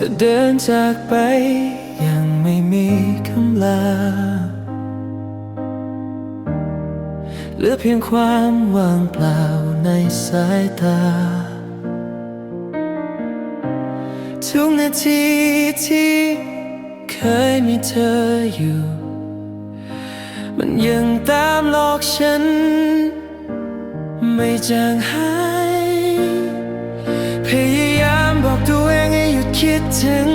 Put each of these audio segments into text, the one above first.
เธอเดินจากไป ยังไม่มีคำลา เหลือเพียงความว่างเปล่าในสายตา ทุกนาทีที่เคยมีเธออยู่ มันยังตามหลอกฉัน ไม่จางหาย คิดถึง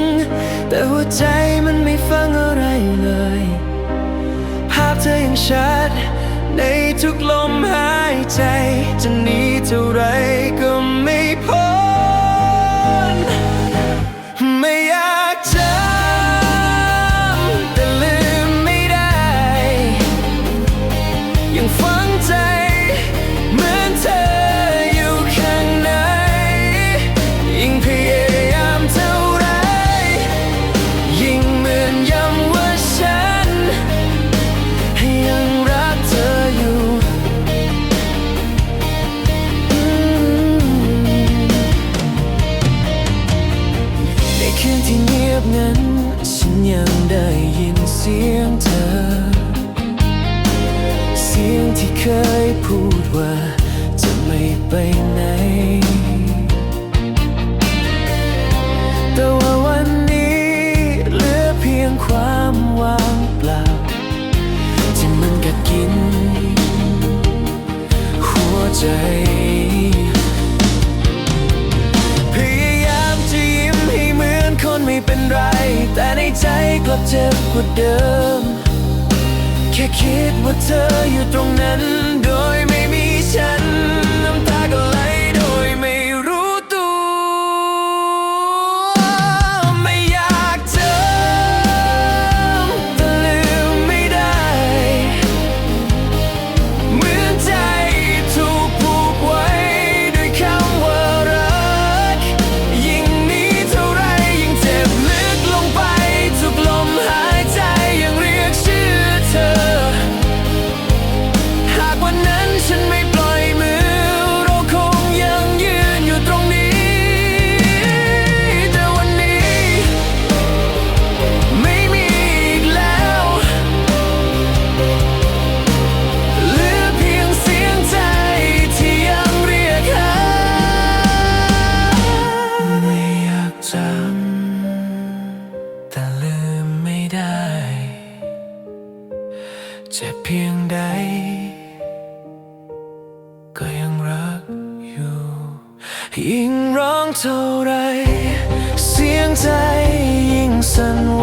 แต่หัวใจมันไม่ฟังอะไรเลย ภาพเธอยังชัด ในทุกลมหายใจ จะหนีเท่าไร สียงเธอ เสียงที่เคยพูดว่าจะไม่ไปไหน กว่าเดิม แค่คิดว่าเธออยู่ตรงนั้นโดย เจ็บเพียงใด ก็ยังรักอยู่ ยิ่งร้องเท่าไร เสียงใจยิ่งสั่นไหว